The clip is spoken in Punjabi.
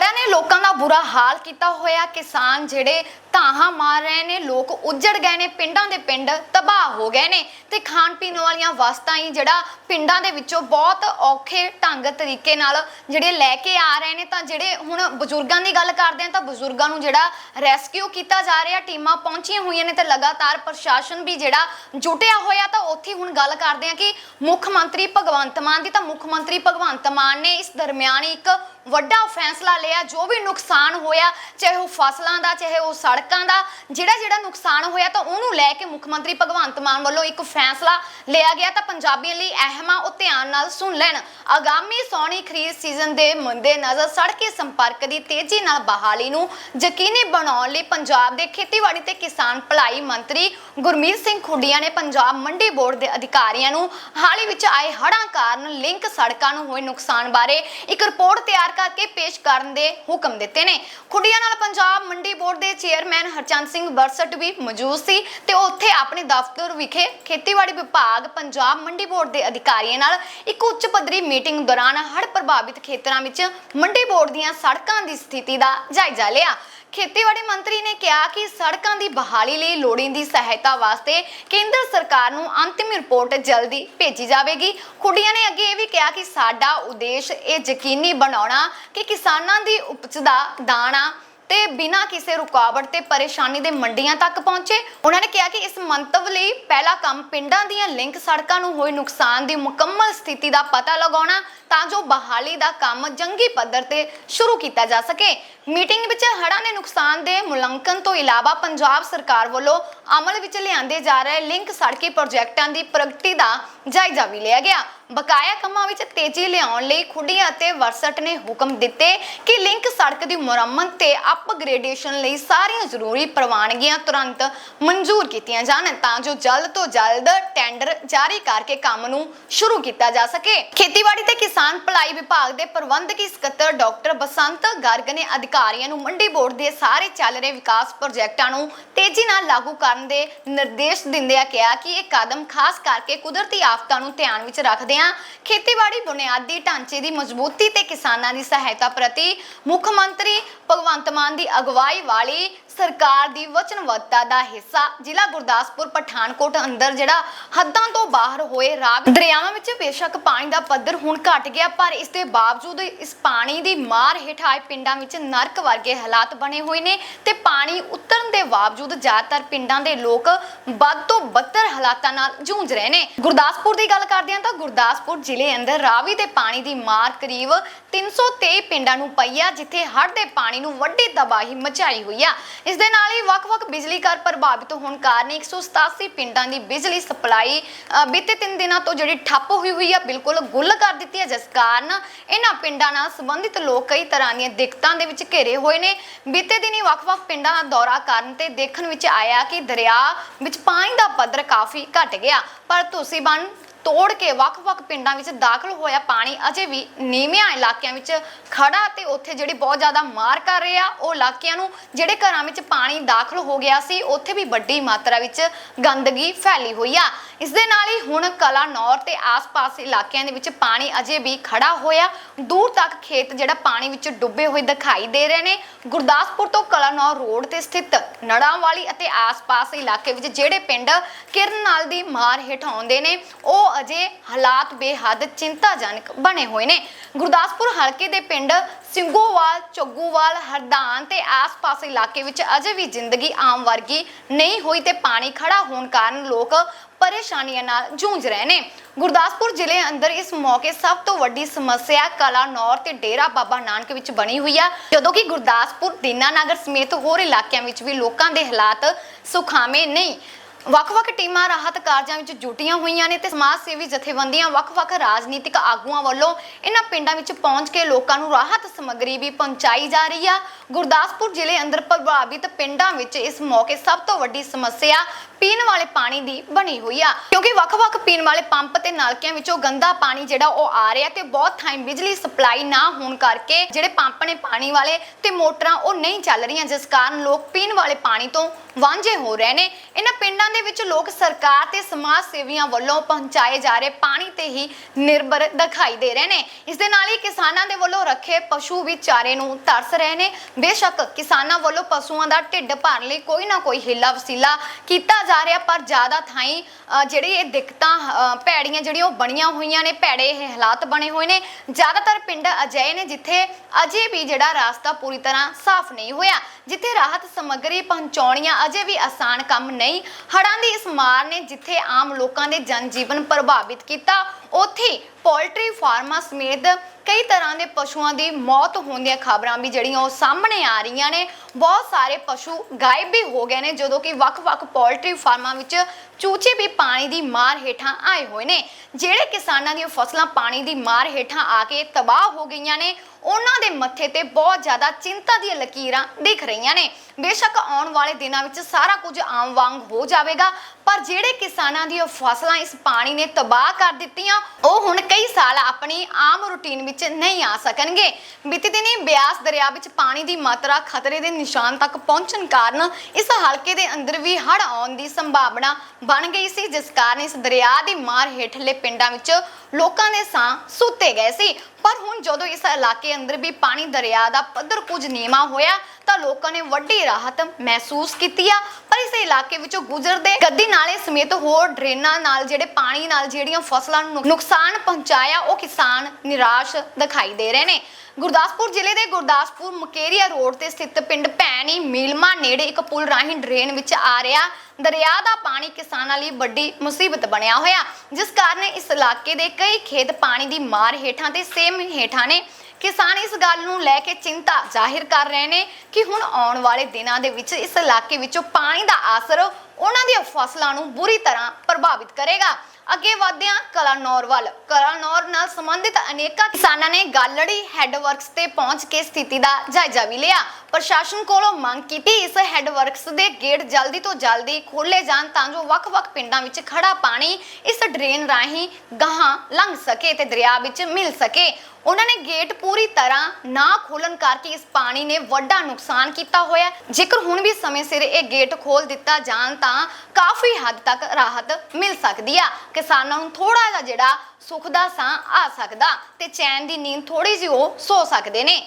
ਹੜ੍ਹਾਂ ਨੇ ਲੋਕਾਂ ਦਾ ਬੁਰਾ ਹਾਲ ਕੀਤਾ ਹੋਇਆ। ਕਿਸਾਨ ਜਿਹੜੇ ਧਾਹਾਂ ਮਾਰ ਰਹੇ ਨੇ, ਲੋਕ ਉੱਜੜ ਗਏ ਨੇ, ਪਿੰਡਾਂ ਦੇ ਪਿੰਡ ਤਬਾਹ ਹੋ ਗਏ ਨੇ ਤੇ ਖਾਣ ਪੀਣ ਵਾਲੀਆਂ ਵਸਤਾਂ ਹੀ ਜਿਹੜਾ ਪਿੰਡਾਂ ਦੇ ਵਿੱਚੋਂ ਬਹੁਤ ਔਖੇ ਢੰਗ ਤਰੀਕੇ ਨਾਲ ਜਿਹੜੇ ਲੈ ਕੇ ਆ ਰਹੇ ਨੇ। ਤਾਂ ਜਿਹੜੇ ਹੁਣ ਬਜ਼ੁਰਗਾਂ ਦੀ ਗੱਲ ਕਰਦੇ ਆ ਤਾਂ ਬਜ਼ੁਰਗਾਂ ਨੂੰ ਜਿਹੜਾ ਰੈਸਕਿਊ ਕੀਤਾ ਜਾ ਰਿਹਾ, ਟੀਮਾਂ ਪਹੁੰਚੀਆਂ ਹੋਈਆਂ ਨੇ ਤੇ ਲਗਾਤਾਰ ਪ੍ਰਸ਼ਾਸਨ ਵੀ ਜਿਹੜਾ ਜੁਟਿਆ ਹੋਇਆ ਤਾਂ ਉੱਥੇ ਹੁਣ ਗੱਲ ਕਰਦੇ ਆ ਕਿ ਮੁੱਖ ਮੰਤਰੀ ਭਗਵੰਤ ਮਾਨ ਦੀ। ਤਾਂ ਮੁੱਖ ਮੰਤਰੀ ਭਗਵੰਤ ਮਾਨ ਨੇ ਇਸ ਦਰਮਿਆਨ ਇੱਕ ਵੱਡਾ ਫੈਸਲਾ ਲਿਆ, ਜੋ ਵੀ ਨੁਕਸਾਨ ਹੋਇਆ, ਚਾਹੇ ਉਹ ਫਸਲਾਂ ਦਾ, ਚਾਹੇ ਉਹ ਸੜਕਾਂ ਦਾ, ਜਿਹੜਾ ਜਿਹੜਾ ਨੁਕਸਾਨ ਹੋਇਆ ਤਾਂ ਉਹਨੂੰ ਲੈ ਕੇ ਮੁੱਖ ਮੰਤਰੀ ਭਗਵੰਤ ਮਾਨ ਵੱਲੋਂ ਇੱਕ ਫੈਸਲਾ ਲਿਆ ਗਿਆ ਤਾਂ ਪੰਜਾਬੀਆਂ ਲਈ ਅਹਿਮ ਆ ਉਹ ਧਿਆਨ ਨਾਲ ਸੁਣ ਲੈਣ। ਆਗਾਮੀ ਸੌਣੀ ਖਰੀਦ ਸੀਜ਼ਨ ਦੇ ਮੁੱਦੇ ਨਜ਼ਰ ਸੜਕੀ ਸੰਪਰਕ ਦੀ ਤੇਜ਼ੀ ਨਾਲ ਬਹਾਲੀ ਨੂੰ ਯਕੀਨੀ ਬਣਾਉਣ ਲਈ ਪੰਜਾਬ ਦੇ ਖੇਤੀਬਾੜੀ ਤੇ ਕਿਸਾਨ ਭਲਾਈ ਮੰਤਰੀ ਗੁਰਮੀਤ ਸਿੰਘ ਖੁੱਡੀਆਂ ਨੇ ਪੰਜਾਬ ਮੰਡੀ ਬੋਰਡ ਦੇ ਅਧਿਕਾਰੀਆਂ ਨੂੰ ਹਾਲ ਹੀ ਵਿੱਚ ਆਏ ਹੜ੍ਹਾਂ ਕਾਰਨ ਲਿੰਕ ਸੜਕਾਂ ਨੂੰ ਹੋਏ ਨੁਕਸਾਨ ਬਾਰੇ ਇੱਕ ਰਿਪੋਰਟ ਤਿਆਰ ਕਰਕੇ ਪੇਸ਼ ਕਰਨ ਦੇ ਹੁਕਮ ਦਿੱਤੇ ਨੇ। ਖੁੱਡੀਆਂ ਨਾਲ ਪੰਜਾਬ ਮੰਡੀ ਬੋਰਡ ਦੇ ਚੇਅਰਮੈਨ ਹਰਚੰਦ ਸਿੰਘ ਬਰਸਟ ਵੀ ਮੌਜੂਦ ਸੀ ਤੇ ਉੱਥੇ ਆਪਣੇ ਦਫ਼ਤਰ ਵਿਖੇ ਖੇਤੀਬਾੜੀ ਵਿਭਾਗ ਪੰਜਾਬ ਮੰਡੀ ਬੋਰਡ ਦੇ ਅਧਿਕਾਰੀਆਂ ਨਾਲ ਇੱਕ ਉੱਚ ਪੱਧਰੀ ਮੀਟਿੰਗ ਦੌਰਾਨ ਹੜ੍ਹ ਪ੍ਰਭਾਵਿਤ ਖੇਤਰਾਂ ਵਿੱਚ ਮੰਡੀ ਬੋਰਡ ਦੀਆਂ ਸੜਕਾਂ ਦੀ ਸਥਿਤੀ ਦਾ ਜਾਇਜ਼ਾ ਲਿਆ। ਖੇਤੀਬਾੜੀ ਮੰਤਰੀ ਨੇ ਕਿਹਾ ਕਿ ਸੜਕਾਂ ਦੀ ਬਹਾਲੀ ਲਈ ਲੋੜੀਂਦੀ ਸਹਾਇਤਾ ਵਾਸਤੇ ਕੇਂਦਰ ਸਰਕਾਰ ਨੂੰ ਅੰਤਿਮ ਰਿਪੋਰਟ ਜਲਦੀ ਭੇਜੀ ਜਾਵੇਗੀ। ਖੁੱਡੀਆਂ ਨੇ ਅੱਗੇ ਇਹ ਵੀ ਕਿਹਾ ਕਿ ਸਾਡਾ ਉਦੇਸ਼ ਇਹ ਯਕੀਨੀ ਬਣਾਉਣਾ ਕਿ ਕਿਸਾਨਾਂ ਦੀ ਉਪਜ ਦਾ ਦਾਣਾ ਤੇ ਬਿਨਾਂ ਕਿਸੇ ਰੁਕਾਵਟ ਤੇ ਪਰੇਸ਼ਾਨੀ ਦੇ ਮੰਡੀਆਂ ਤੱਕ ਪਹੁੰਚੇ। ਉਹਨਾਂ ਨੇ ਕਿਹਾ ਕਿ ਇਸ ਮੰਤਵ ਲਈ ਪਹਿਲਾ ਕੰਮ ਪਿੰਡਾਂ ਦੀਆਂ ਲਿੰਕ ਸੜਕਾਂ ਨੂੰ ਹੋਏ ਨੁਕਸਾਨ ਦੀ ਮੁਕੰਮਲ ਸਥਿਤੀ ਦਾ ਪਤਾ ਲਗਾਉਣਾ ਤਾਂ ਜੋ ਬਹਾਲੀ ਦਾ ਕੰਮ ਜੰਗੀ ਪੱਧਰ ਤੇ ਸ਼ੁਰੂ ਕੀਤਾ ਜਾ ਸਕੇ। ਮੀਟਿੰਗ ਵਿੱਚ ਹੜ੍ਹਾਂ ਦੇ ਨੁਕਸਾਨ ਦੇ ਮੁਲਾਂਕਣ ਤੋਂ ਇਲਾਵਾ ਪੰਜਾਬ ਸਰਕਾਰ ਵੱਲੋਂ ਅਮਲ ਵਿੱਚ ਲਿਆਂਦੇ ਜਾ ਰਹੇ ਲਿੰਕ ਸੜਕੀ ਪ੍ਰੋਜੈਕਟਾਂ ਦੀ ਪ੍ਰਗਤੀ ਦਾ ਜਾਇਜ਼ਾ ਵੀ ਲਿਆ ਗਿਆ। ਬਕਾਇਆ ਕੰਮਾਂ ਵਿੱਚ ਤੇਜ਼ੀ ਲਿਆਉਣ ਲਈ ਖੁੱਡੀਆਂ ਅਤੇ ਵਰਸਟ ਨੇ ਹੁਕਮ ਦਿੱਤੇ ਕਿ ਲਿੰਕ ਸੜਕ ਦੀ ਮੁਰੰਮਤ ਤੇ ਅਪਗ੍ਰੇਡੇਸ਼ਨ ਲਈ ਸਾਰੀਆਂ ਜ਼ਰੂਰੀ ਪ੍ਰਵਾਨਗੀਆਂ ਤੁਰੰਤ ਮਨਜ਼ੂਰ ਕੀਤੀਆਂ ਜਾਣ ਤਾਂ ਜੋ ਜਲਦ ਤੋਂ ਜਲਦ ਟੈਂਡਰ ਜਾਰੀ ਕਰਕੇ ਕੰਮ ਨੂੰ ਸ਼ੁਰੂ ਕੀਤਾ ਜਾ ਸਕੇ। ਖੇਤੀਬਾੜੀ ਤੇ ਕਿਸਾਨ ਭਲਾਈ ਵਿਭਾਗ ਦੇ ਪ੍ਰਬੰਧਕੀ ਸਕੱਤਰ ਡਾਕਟਰ ਬਸੰਤ ਗਰਗ ਨੇ ਅਧਿਕਾਰੀਆਂ ਨੂੰ ਮੰਡੀ ਬੋਰਡ ਦੇ ਸਾਰੇ ਚੱਲ ਰਹੇ ਵਿਕਾਸ ਪ੍ਰੋਜੈਕਟਾਂ ਨੂੰ ਤੇਜ਼ੀ ਨਾਲ ਲਾਗੂ ਕਰਨ ਦੇ ਨਿਰਦੇਸ਼ ਦਿੰਦਿਆਂ ਕਿਹਾ ਕਿ ਇਹ ਕਦਮ ਖਾਸ ਕਰਕੇ ਕੁਦਰਤੀ ਆਫਤਾਂ ਨੂੰ ਧਿਆਨ ਵਿੱਚ ਰੱਖਦਿਆਂ ਖੇਤੀਬਾੜੀ ਬੁਨਿਆਦੀ ਢਾਂਚੇ ਦੀ ਮਜ਼ਬੂਤੀ ਤੇ ਕਿਸਾਨਾਂ ਦੀ ਸਹਾਇਤਾ ਪ੍ਰਤੀ ਮੁੱਖ ਮੰਤਰੀ ਭਗਵੰਤ ਮਾਨ ਦੀ ਅਗਵਾਈ ਵਾਲੀ ਸਰਕਾਰ ਦੀ ਵਚਨਬੱਧਤਾ ਦਾ ਹਿੱਸਾ ਜ਼ਿਲ੍ਹਾ ਗੁਰਦਾਸਪੁਰ, ਪਠਾਨਕੋਟ ਅੰਦਰ ਜਿਹੜਾ ਹੱਦਾਂ ਤੋਂ ਬਾਹਰ ਹੋਏ ਰਾਗ ਦਰਿਆਵਾਂ ਵਿੱਚ ਬੇਸ਼ੱਕ ਪਾਣੀ ਦਾ ਪੱਧਰ ਹੁਣ ਘਟ ਗਿਆ, ਪਰ ਇਸ ਦੇ ਬਾਵਜੂਦ ਇਸ ਪਾਣੀ ਦੀ ਮਾਰ ਹੇਠ ਆਏ ਪਿੰਡਾਂ ਵਿੱਚ ਨਰਕ ਵਰਗੇ ਹਾਲਾਤ ਬਣੇ ਹੋਏ ਨੇ ਤੇ ਪਾਣੀ ਉਤਰਨ ਦੇ ਬਾਵਜੂਦ ਜ਼ਿਆਦਾਤਰ ਪਿੰਡਾਂ ਦੇ ਲੋਕ ਵੱਧ ਤੋਂ ਬੱਤਰ ਹਾਲਾਤਾਂ ਨਾਲ ਜੂਝ ਰਹੇ ਨੇ। ਗੁਰਦਾਸਪੁਰ ਦੀ ਗੱਲ ਕਰਦੇ ਹਾਂ ਤਾਂ ਗੁਰਦਾਸਪੁਰ ਜ਼ਿਲ੍ਹੇ ਅੰਦਰ ਰਾਵੀ ਦੇ ਪਾਣੀ ਦੀ ਮਾਰ ਕਰੀਬ 323 ਪਿੰਡਾਂ ਨੂੰ ਪਈ ਆ, ਜਿੱਥੇ ਹੜ੍ਹ ਦੇ ਪਾਣੀ ਨੂੰ ਵੱਡੀ ਤਬਾਹੀ ਮਚਾਈ ਹੋਈ ਆ। ਇਸ ਦੇ ਨਾਲ ਹੀ ਵੱਖ-ਵੱਖ ਬਿਜਲੀ ਘਰ ਪ੍ਰਭਾਵਿਤ ਹੋਣ ਕਾਰਨ 187 ਪਿੰਡਾਂ ਦੀ ਬਿਜਲੀ ਸਪਲਾਈ ਬੀਤੇ 3 ਦਿਨਾਂ ਤੋਂ ਜਿਹੜੀ ਠੱਪ ਹੋਈ ਹੋਈ ਆ, ਬਿਲਕੁਲ ਗੁੱਲ ਕਰ ਦਿੱਤੀ ਹੈ ਜਿਸ ਕਾਰਨ ਇਹਨਾਂ ਪਿੰਡਾਂ ਨਾਲ ਸੰਬੰਧਿਤ ਲੋਕ ਕਈ ਤਰ੍ਹਾਂ ਦੀਆਂ ਦਿੱਕਤਾਂ ਦੇ ਵਿੱਚ ਘਿਰੇ ਹੋਏ ਨੇ। ਬੀਤੇ ਦਿਨੀ ਵੱਖ-ਵੱਖ ਪਿੰਡਾਂ ਦਾ ਦੌਰਾ ਕਰਨ ਤੇ ਦੇਖਣ ਵਿੱਚ ਆਇਆ ਕਿ ਦਰਿਆ ਵਿੱਚ ਪਾਣੀ ਦਾ ਪੱਧਰ ਕਾਫੀ ਘਟ ਗਿਆ। ਪਰ ਤੁਸੀਂ ਬਣ ਤੋੜ ਕੇ ਵੱਖ-ਵੱਖ ਪਿੰਡਾਂ ਵਿੱਚ ਦਾਖਲ ਹੋਇਆ ਪਾਣੀ ਅਜੇ ਵੀ ਨੀਵਿਆਂ ਇਲਾਕਿਆਂ ਵਿੱਚ ਖੜਾ ਤੇ ਉੱਥੇ ਜਿਹੜੀ ਬਹੁਤ ਜ਼ਿਆਦਾ ਮਾਰ ਕਰ ਰਿਹਾ, ਉਹ ਇਲਾਕਿਆਂ ਨੂੰ ਜਿਹੜੇ ਘਰਾਂ ਵਿੱਚ ਪਾਣੀ ਦਾਖਲ ਹੋ ਗਿਆ ਸੀ, ਉੱਥੇ ਵੀ ਵੱਡੀ ਮਾਤਰਾ ਵਿੱਚ ਗੰਦਗੀ ਫੈਲੀ ਹੋਈ ਆ। ਇਸ ਦੇ ਨਾਲ ਹੀ ਹੁਣ ਕਲਾ ਨੌਰ ਤੇ ਆਸ-ਪਾਸ ਇਲਾਕਿਆਂ ਦੇ ਵਿੱਚ ਪਾਣੀ ਅਜੇ ਵੀ ਖੜਾ ਹੋਇਆ। ਦੂਰ ਤੱਕ ਖੇਤ ਜਿਹੜਾ ਪਾਣੀ ਵਿੱਚ ਡੁੱਬੇ ਹੋਏ ਦਿਖਾਈ ਦੇ ਰਹੇ ਨੇ। ਗੁਰਦਾਸਪੁਰ ਤੋਂ ਕਲਾਨੌਰ ਰੋਡ ਤੇ ਸਥਿਤ ਨੜਾਂ ਵਾਲੀ ਅਤੇ ਆਸ-ਪਾਸ ਇਲਾਕੇ ਵਿੱਚ ਜਿਹੜੇ ਪਿੰਡ ਕਿਰਨ ਨਾਲ ਦੀ ਮਾਰ ਹੇਠ ਆਉਂਦੇ ਨੇ, ਉਹ ਅਜੇ ਹਾਲਾਤ ਬੇਹੱਦ ਚਿੰਤਾਜਨਕ ਬਣੇ ਹੋਏ ਨੇ। ਗੁਰਦਾਸਪੁਰ ਹਲਕੇ ਦੇ ਪਿੰਡ ਸਿੰਗੋਵਾਲ ਚੋਗੂਵਾਲ ਹਰਦਾਨ ਤੇ ਆਸ-ਪਾਸ ਇਲਾਕੇ ਵਿੱਚ ਅਜੇ ਵੀ ਜ਼ਿੰਦਗੀ ਆਮ ਵਰਗੀ ਨਹੀਂ ਹੋਈ ਤੇ ਪਾਣੀ ਖੜਾ ਹੋਣ ਕਾਰਨ ਲੋਕ ਪਰੇਸ਼ਾਨੀਆਂ ਨਾਲ ਜੂਝ ਰਹੇ ਨੇ। ਗੁਰਦਾਸਪੁਰ ਜ਼ਿਲ੍ਹੇ ਅੰਦਰ ਇਸ ਮੌਕੇ ਸਭ ਤੋਂ ਵੱਡੀ ਸਮੱਸਿਆ ਕਲਾਨੌਰ ਤੇ ਡੇਰਾ ਬਾਬਾ ਨਾਨਕ ਵਿੱਚ ਬਣੀ ਹੋਈ ਆ, ਜਦੋਂ ਕਿ ਗੁਰਦਾਸਪੁਰ ਦੀਨਾਨਗਰ ਸਮੇਤ ਹੋਰ ਇਲਾਕਿਆਂ ਵਿੱਚ ਵੀ ਲੋਕਾਂ ਦੇ ਹਾਲਾਤ ਸੁਖਾਵੇਂ ਨਹੀਂ। ਵੱਖ-ਵੱਖ ਟੀਮਾਂ ਰਾਹਤ ਕਾਰਜਾਂ ਵਿੱਚ ਜੁਟੀਆਂ ਹੋਈਆਂ ਨੇ ਤੇ ਸਮਾਜ ਸੇਵੀ ਜਥੇਬੰਦੀਆਂ ਵੱਖ-ਵੱਖ ਰਾਜਨੀਤਿਕ ਆਗੂਆਂ ਵੱਲੋਂ ਇਹਨਾਂ ਪਿੰਡਾਂ ਵਿੱਚ ਪਹੁੰਚ ਕੇ ਲੋਕਾਂ ਨੂੰ ਰਾਹਤ ਸਮੱਗਰੀ ਵੀ ਪਹੁੰਚਾਈ ਜਾ ਰਹੀ ਆ। ਗੁਰਦਾਸਪੁਰ ਜ਼ਿਲ੍ਹੇ ਅੰਦਰ ਪ੍ਰਭਾਵਿਤ ਪਿੰਡਾਂ ਵਿੱਚ ਇਸ ਮੌਕੇ ਸਭ ਤੋਂ ਵੱਡੀ ਸਮੱਸਿਆ ਪੀਣ ਵਾਲੇ ਪਾਣੀ ਦੀ ਬਣੀ ਹੋਈ ਆ। ਕਿਉਂਕਿ ਵੱਖ-ਵੱਖ ਪੀਣ ਵਾਲੇ ਪੰਪ ਤੇ ਨਲਕਿਆਂ ਵਿੱਚੋਂ ਗੰਦਾ ਪਾਣੀ ਜਿਹੜਾ ਉਹ ਆ ਰਿਹਾ ਤੇ ਬਹੁਤ ਥਾਈਂ ਬਿਜਲੀ ਸਪਲਾਈ ਨਾ ਹੋਣ ਕਰਕੇ ਜਿਹੜੇ ਪੰਪ ਨੇ ਪਾਣੀ ਵਾਲੇ ਤੇ ਮੋਟਰਾਂ ਉਹ ਨਹੀਂ ਚੱਲ ਰਹੀਆਂ, ਜਿਸ ਕਾਰਨ ਲੋਕ ਪੀਣ ਵਾਲੇ ਪਾਣੀ ਤੋਂ ਵਾਂਝੇ ਹੋ ਰਹੇ ਨੇ। ਇਹਨਾਂ ਪਿੰਡਾਂ ਦੇ ਵਿੱਚ ਲੋਕ ਸਰਕਾਰ ਤੇ ਸਮਾਜ ਸੇਵੀਆਂ ਵੱਲੋਂ ਪਹੁੰਚਾਏ ਜਾ ਰਹੇ ਪਾਣੀ ਤੇ ਹੀ ਨਿਰਭਰ ਦਿਖਾਈ ਦੇ ਰਹੇ ਨੇ। ਇਸ ਦੇ ਨਾਲ ਹੀ ਕਿਸਾਨਾਂ ਦੇ ਵੱਲੋਂ ਰੱਖੇ ਪਸ਼ੂ ਵੀ ਚਾਰੇ ਨੂੰ ਤਰਸ ਰਹੇ ਨੇ। ਬੇਸ਼ੱਕ ਕਿਸਾਨਾਂ ਵੱਲੋਂ ਪਸ਼ੂਆਂ ਦਾ ਢਿੱਡ ਭਰਨ ਲਈ ਕੋਈ ਨਾ ਕੋਈ ਹਿੱਲਾ ਵਸੀਲਾ ਕੀਤਾ ਜਾ ਰਿਹਾ, ਪਰ ਜ਼ਿਆਦਾ ਥਾਈਂ ਜਿਹੜੀ ਇਹ ਦਿੱਕਤਾਂ ਭੈੜੀਆਂ ਜਿਹੜੀਆਂ ਉਹ ਬਣੀਆਂ ਹੋਈਆਂ ਨੇ, ਭੈੜੇ ਇਹ ਹਾਲਾਤ ਬਣੇ ਹੋਏ ਨੇ। ਜ਼ਿਆਦਾਤਰ ਪਿੰਡ ਅਜਿਹੇ ਨੇ ਜਿੱਥੇ ਅਜੇ ਵੀ ਜਿਹੜਾ ਰਾਸਤਾ ਪੂਰੀ ਤਰ੍ਹਾਂ ਸਾਫ਼ ਨਹੀਂ ਹੋਇਆ, ਜਿੱਥੇ ਰਾਹਤ ਸਮੱਗਰੀ ਪਹੁੰਚਾਉਣੀਆਂ ਅਜੇ ਵੀ ਆਸਾਨ ਕੰਮ ਨਹੀਂ ਹੜ੍ਹਾਂ ਦੀ ਇਸ ਮਾਰ ਨੇ ਜਿੱਥੇ ਆਮ ਲੋਕਾਂ ਦੇ ਜਨ ਜੀਵਨ ਪ੍ਰਭਾਵਿਤ ਕੀਤਾ, ਉੱਥੇ ਪੋਲਟਰੀ ਫਾਰਮਾਂ ਸਮੇਤ ਕਈ ਤਰ੍ਹਾਂ ਦੇ ਪਸ਼ੂਆਂ ਦੀ ਮੌਤ ਹੋਣ ਦੀਆਂ ਖਬਰਾਂ ਵੀ ਜਿਹੜੀਆਂ ਉਹ ਸਾਹਮਣੇ ਆ ਰਹੀਆਂ ਨੇ। ਬਹੁਤ ਸਾਰੇ ਪਸ਼ੂ ਗਾਇਬ ਵੀ ਹੋ ਗਏ ਨੇ, ਜਦੋਂ ਕਿ ਵੱਖ-ਵੱਖ ਪੋਲਟਰੀ ਫਾਰਮਾਂ ਵਿੱਚ ਚੂਚੇ ਵੀ ਪਾਣੀ ਦੀ ਮਾਰ ਹੇਠਾਂ ਆਏ ਹੋਏ ਨੇ। ਜਿਹੜੇ ਕਿਸਾਨਾਂ ਦੀਆਂ ਫਸਲਾਂ ਪਾਣੀ ਦੀ ਮਾਰ ਹੇਠਾਂ ਆ ਕੇ ਤਬਾਹ ਹੋ ਗਈਆਂ ਨੇ, ਉਹਨਾਂ ਦੇ ਮੱਥੇ ਤੇ ਬਹੁਤ ਜ਼ਿਆਦਾ ਚਿੰਤਾ ਦੀਆਂ ਲਕੀਰਾਂ ਦਿਖ ਰਹੀਆਂ ਨੇ। ਬੇਸ਼ੱਕ ਆਉਣ ਵਾਲੇ ਦਿਨਾਂ ਵਿੱਚ ਸਾਰਾ ਕੁਝ ਆਮ ਵਾਂਗ ਹੋ ਜਾਵੇਗਾ, ਪਰ ਜਿਹੜੇ ਕਿਸਾਨਾਂ ਦੀਆਂ ਫਸਲਾਂ ਇਸ ਪਾਣੀ ਨੇ ਤਬਾਹ ਕਰ ਦਿੱਤੀਆਂ, ਉਹ ਹੁਣ ਕਈ ਸਾਲ ਆਪਣੀ ਆਮ ਰੁਟੀਨ ਵਿੱਚ ਨਹੀਂ ਆ ਸਕਣਗੇ। ਬੀਤੀ ਦਿਨੀ ਬਿਆਸ ਦਰਿਆ ਵਿੱਚ ਪਾਣੀ ਦੀ ਮਾਤਰਾ ਖਤਰੇ ਦੇ ਨਿਸ਼ਾਨ ਤੱਕ ਪਹੁੰਚਣ ਕਾਰਨ ਇਸ ਹਲਕੇ ਦੇ ਅੰਦਰ ਵੀ ਹੜ੍ਹ ਆਉਣ ਦੀ ਸੰਭਾਵਨਾ ਬਣ ਗਈ ਸੀ, ਜਿਸ ਕਾਰਨ ਇਸ ਦਰਿਆ ਦੀ ਮਾਰ ਹੇਠਲੇ ਪਿੰਡਾਂ ਵਿੱਚ ਲੋਕਾਂ ਦੇ ਸਾਹ ਸੁੱਤੇ ਗਏ ਸੀ। ਪਰ ਹੁਣ ਜਦੋਂ ਇਸ ਇਲਾਕੇ ਅੰਦਰ ਵੀ ਪਾਣੀ ਦਰਿਆ ਦਾ ਪੱਧਰ ਕੁਝ ਨੀਵਾਂ ਹੋਇਆ ਤਾਂ ਲੋਕਾਂ ਨੇ ਵੱਡੀ ਰਾਹਤ ਮਹਿਸੂਸ ਕੀਤੀ ਆ, ਪਰ ਇਸ ਇਲਾਕੇ ਵਿੱਚੋਂ ਗੁਜ਼ਰਦੇ ਗੱਦੀ ਨਾਲੇ ਸਮੇਤ ਹੋਰ ਡਰੇਨਾਂ ਨਾਲ ਜਿਹੜੇ ਪਾਣੀ ਨਾਲ ਜਿਹੜੀਆਂ ਫਸਲਾਂ ਨੂੰ ਨੁਕਸਾਨ ਪਹੁੰਚਾਇਆ, ਉਹ ਕਿਸਾਨ ਨਿਰਾਸ਼ ਦਿਖਾਈ ਦੇ ਰਹੇ ਨੇ। ਗੁਰਦਾਸਪੁਰ ਜ਼ਿਲ੍ਹੇ ਦੇ ਗੁਰਦਾਸਪੁਰ ਮਕੇਰੀਆ ਰੋਡ ਤੇ ਸਥਿਤ ਪਿੰਡ ਭੈਣੀ ਮੀਲਮਾ ਨੇੜੇ ਇੱਕ ਪੁਲ ਰਾਹੀਂ ਡਰੇਨ ਵਿੱਚ ਆ ਰਿਹਾ ਦਰਿਆ ਦਾ ਪਾਣੀ ਕਿਸਾਨਾਂ ਲਈ ਵੱਡੀ ਮੁਸੀਬਤ ਬਣਿਆ ਹੋਇਆ। ਜਿਸ ਕਾਰਨ ਇਸ ਇਲਾਕੇ ਦੇ ਕਈ ਖੇਤ ਪਾਣੀ ਦੀ ਮਾਰ ਹੇਠਾਂ ਤੇ ਸੇਮ ਹੇਠਾਂ ਨੇ। ਕਿਸਾਨ ਇਸ ਗੱਲ ਨੂੰ ਲੈ ਕੇ ਚਿੰਤਾ ਜ਼ਾਹਿਰ ਕਰ ਰਹੇ ਨੇ ਕਿ ਹੁਣ ਆਉਣ ਵਾਲੇ ਦਿਨਾਂ ਦੇ ਵਿੱਚ ਇਸ ਇਲਾਕੇ ਵਿੱਚੋਂ ਪਾਣੀ ਦਾ ਆਸਰ ਉਹਨਾਂ ਦੀਆਂ ਫਸਲਾਂ ਨੂੰ ਬੁਰੀ ਤਰ੍ਹਾਂ ਪ੍ਰਭਾਵਿਤ ਕਰੇਗਾ। ਅੱਗੇ ਵਧਦਿਆਂ ਕਲਾਨੌਰ ਵੱਲ, ਕਲਾਨੌਰ ਨਾਲ ਸੰਬੰਧਿਤ ਅਨੇਕਾਂ ਕਿਸਾਨਾਂ ਨੇ ਗਾਲੜੀ ਹੈੱਡਵਰਕਸ ਤੇ ਪਹੁੰਚ ਕੇ ਸਥਿਤੀ ਦਾ ਜਾਇਜ਼ਾ ਵੀ ਲਿਆ। ਪ੍ਰਸ਼ਾਸਨ ਕੋਲੋਂ ਮੰਗ ਕੀਤੀ ਇਸ ਹੈੱਡਵਰਕਸ ਦੇ ਗੇਟ ਜਲਦੀ ਤੋਂ ਜਲਦੀ ਖੋਲੇ ਜਾਣ ਤਾਂ ਜੋ ਵੱਖ-ਵੱਖ ਪਿੰਡਾਂ ਵਿੱਚ ਖੜਾ ਪਾਣੀ ਇਸ ਡਰੇਨ ਰਾਹੀਂ ਗਾਹਾਂ ਲੰਘ ਸਕੇ ਤੇ ਦਰਿਆ ਵਿੱਚ ਮਿਲ ਸਕੇ। ਉਹਨਾਂ ਨੇ ਗੇਟ ਪੂਰੀ ਤਰ੍ਹਾਂ ਨਾ ਖੋਲਣ ਕਰਕੇ ਇਸ ਪਾਣੀ ਨੇ ਵੱਡਾ ਨੁਕਸਾਨ ਕੀਤਾ ਹੋਇਆ ਜੇਕਰ ਹੁਣ ਵੀ ਸਮੇਂ ਸਿਰ ਇਹ ਗੇਟ ਖੋਲ ਦਿੱਤਾ ਜਾਣ ਤਾਂ ਕਾਫੀ ਹੱਦ ਤੱਕ ਰਾਹਤ ਮਿਲ ਸਕਦੀ ਆ। ਕਿਸਾਨਾਂ ਨੂੰ ਥੋੜਾ ਜਿਹਾ ਜਿਹੜਾ ਸੁੱਖ ਦਾ ਸਾਹ ਆ ਸਕਦਾ ਤੇ ਚੈਨ ਦੀ ਨੀਂਦ ਥੋੜੀ ਜਿਹੀ ਉਹ ਸੋ ਸਕਦੇ ਨੇ।